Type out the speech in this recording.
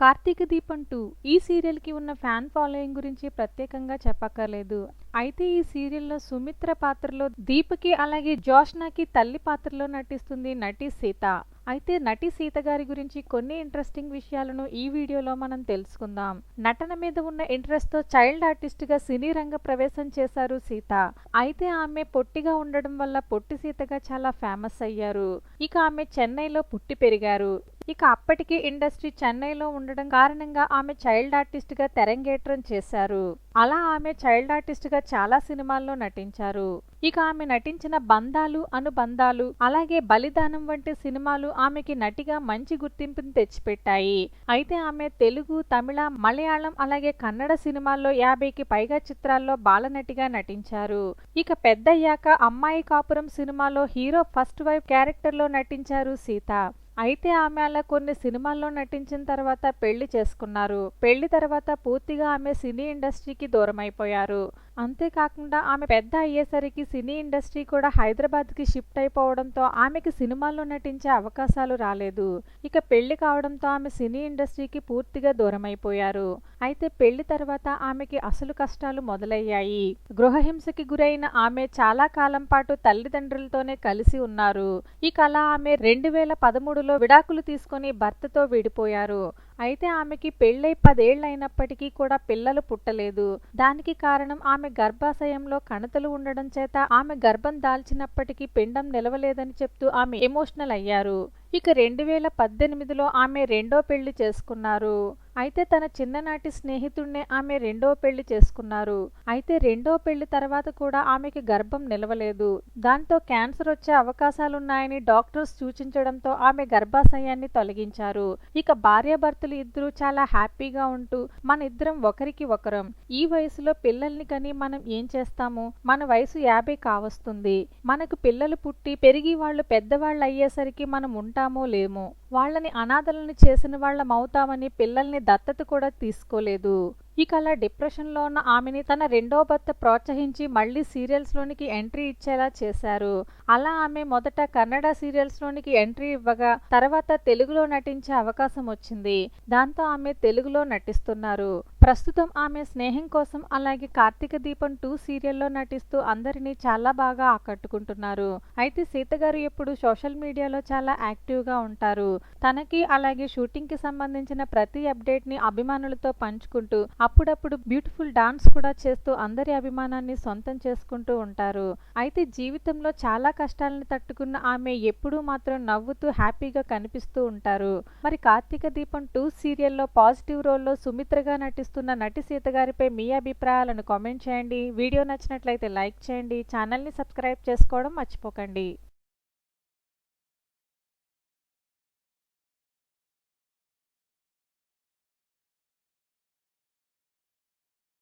కార్తీక దీపం టూ ఈ సీరియల్కి ఉన్న ఫ్యాన్ ఫాలోయింగ్ గురించి ప్రత్యేకంగా చెప్పక్కర్లేదు. అయితే ఈ సీరియల్లో సుమిత్ర పాత్రలో దీప్కి అలాగే జోష్నాకి తల్లి పాత్రలో నటిస్తుంది నటి సీత. అయితే నటి సీత గారి గురించి కొన్ని ఇంట్రెస్టింగ్ విషయాలను ఈ వీడియోలో మనం తెలుసుకుందాం. నటన మీద ఉన్న ఇంట్రెస్ట్తో చైల్డ్ ఆర్టిస్ట్గా సినీ రంగ ప్రవేశం చేశారు సీత. అయితే ఆమె పొట్టిగా ఉండడం వల్ల పొట్టి సీతగా చాలా ఫేమస్ అయ్యారు. ఇక ఆమె చెన్నైలో పుట్టి పెరిగారు. ఇక అప్పటికి ఇండస్ట్రీ చెన్నైలో ఉండడం కారణంగా ఆమె చైల్డ్ ఆర్టిస్ట్గా తెరంగేట్రం చేశారు. అలా ఆమె చైల్డ్ ఆర్టిస్ట్గా చాలా సినిమాల్లో నటించారు. ఇక ఆమె నటించిన బంధాలు అనుబంధాలు అలాగే బలిదానం వంటి సినిమాలు ఆమెకి నటిగా మంచి గుర్తింపుని తెచ్చిపెట్టాయి. అయితే ఆమె తెలుగు తమిళ మలయాళం అలాగే కన్నడ సినిమాల్లో యాభైకి పైగా చిత్రాల్లో బాలనటిగా నటించారు. ఇక పెద్దయ్యాక అమ్మాయి కాపురం సినిమాలో హీరో ఫస్ట్ వైఫ్ క్యారెక్టర్లో నటించారు సీత. అయితే ఆమె అలా కొన్ని సినిమాల్లో నటించిన తర్వాత పెళ్ళి చేసుకున్నారు. పెళ్ళి తర్వాత పూర్తిగా ఆమె సినీ ఇండస్ట్రీకి దూరం అయిపోయారు అంతేకాకుండా ఆమె పెద్ద అయ్యేసరికి సినీ ఇండస్ట్రీ కూడా హైదరాబాద్కి షిఫ్ట్ అయిపోవడంతో ఆమెకి సినిమాల్లో నటించే అవకాశాలు రాలేదు. ఇక పెళ్ళి కావడంతో ఆమె సినీ ఇండస్ట్రీకి పూర్తిగా దూరమైపోయారు. అయితే పెళ్ళి తర్వాత ఆమెకి అసలు కష్టాలు మొదలయ్యాయి. గృహహింసకి గురైన ఆమె చాలా కాలం పాటు తల్లిదండ్రులతోనే కలిసి ఉన్నారు. ఇక అలా ఆమె రెండు వేల పదమూడులో విడాకులు తీసుకుని భర్తతో విడిపోయారు. అయితే ఆమెకి పెళ్ళై పదేళ్ళైనప్పటికీ కూడా పిల్లలు పుట్టలేదు. దానికి కారణం ఆమె గర్భాశయంలో కణతలు ఉండడం చేత ఆమె గర్భం దాల్చినప్పటికీ పిండం నిలవలేదని చెప్తూ ఆమె ఎమోషనల్ అయ్యారు. ఇక రెండు వేల పద్దెనిమిదిలో ఆమె రెండో పెళ్ళి చేసుకున్నారు. అయితే తన చిన్ననాటి స్నేహితుడినే ఆమె రెండో పెళ్ళి చేసుకున్నారు. అయితే రెండో పెళ్ళి తర్వాత కూడా ఆమెకి గర్భం నిలవలేదు. దాంతో క్యాన్సర్ వచ్చే అవకాశాలున్నాయని డాక్టర్స్ సూచించడంతో ఆమె గర్భాశయాన్ని తొలగించారు. ఇక భార్యాభర్తలు ఇద్దరు చాలా హ్యాపీగా ఉంటూ మన ఇద్దరం ఒకరికి ఒకరం. ఈ వయసులో పిల్లల్ని కని మనం ఏం చేస్తాము? మన వయసు యాభై కావస్తుంది. మనకు పిల్లలు పుట్టి పెరిగి వాళ్ళు పెద్దవాళ్ళు అయ్యేసరికి మనం para వాళ్ళని అనాథలను చేసిన వాళ్ళమవుతామని పిల్లల్ని దత్తత కూడా తీసుకోలేదు. ఇక అలా డిప్రెషన్లో ఉన్న ఆమెని తన రెండో భర్త ప్రోత్సహించి మళ్ళీ సీరియల్స్లోనికి ఎంట్రీ ఇచ్చేలా చేశారు. అలా ఆమె మొదట కన్నడ సీరియల్స్లోనికి ఎంట్రీ ఇవ్వగా తర్వాత తెలుగులో నటించే అవకాశం వచ్చింది. దాంతో ఆమె తెలుగులో నటిస్తున్నారు. ప్రస్తుతం ఆమె స్నేహం కోసం అలాగే కార్తీక దీపం టూ సీరియల్లో నటిస్తూ అందరినీ చాలా బాగా ఆకట్టుకుంటున్నారు. అయితే సీత గారు ఎప్పుడు సోషల్ మీడియాలో చాలా యాక్టివ్గా ఉంటారు. తనకి అలాగే షూటింగ్కి సంబంధించిన ప్రతి అప్డేట్ని అభిమానులతో పంచుకుంటూ అప్పుడప్పుడు బ్యూటిఫుల్ డాన్స్ కూడా చేస్తూ అందరి అభిమానాన్ని సొంతం చేసుకుంటూ ఉంటారు. అయితే జీవితంలో చాలా కష్టాలను తట్టుకున్న ఆమె ఎప్పుడూ మాత్రం నవ్వుతూ హ్యాపీగా కనిపిస్తూ ఉంటారు. మరి కార్తీక దీపం టూ సీరియల్లో పాజిటివ్ రోల్లో సుమిత్రగా నటిస్తున్న నటి సీత గారిపై మీ అభిప్రాయాలను కామెంట్ చేయండి. వీడియో నచ్చినట్లయితే లైక్ చేయండి. ఛానల్ని సబ్స్క్రైబ్ చేసుకోవడం మర్చిపోకండి.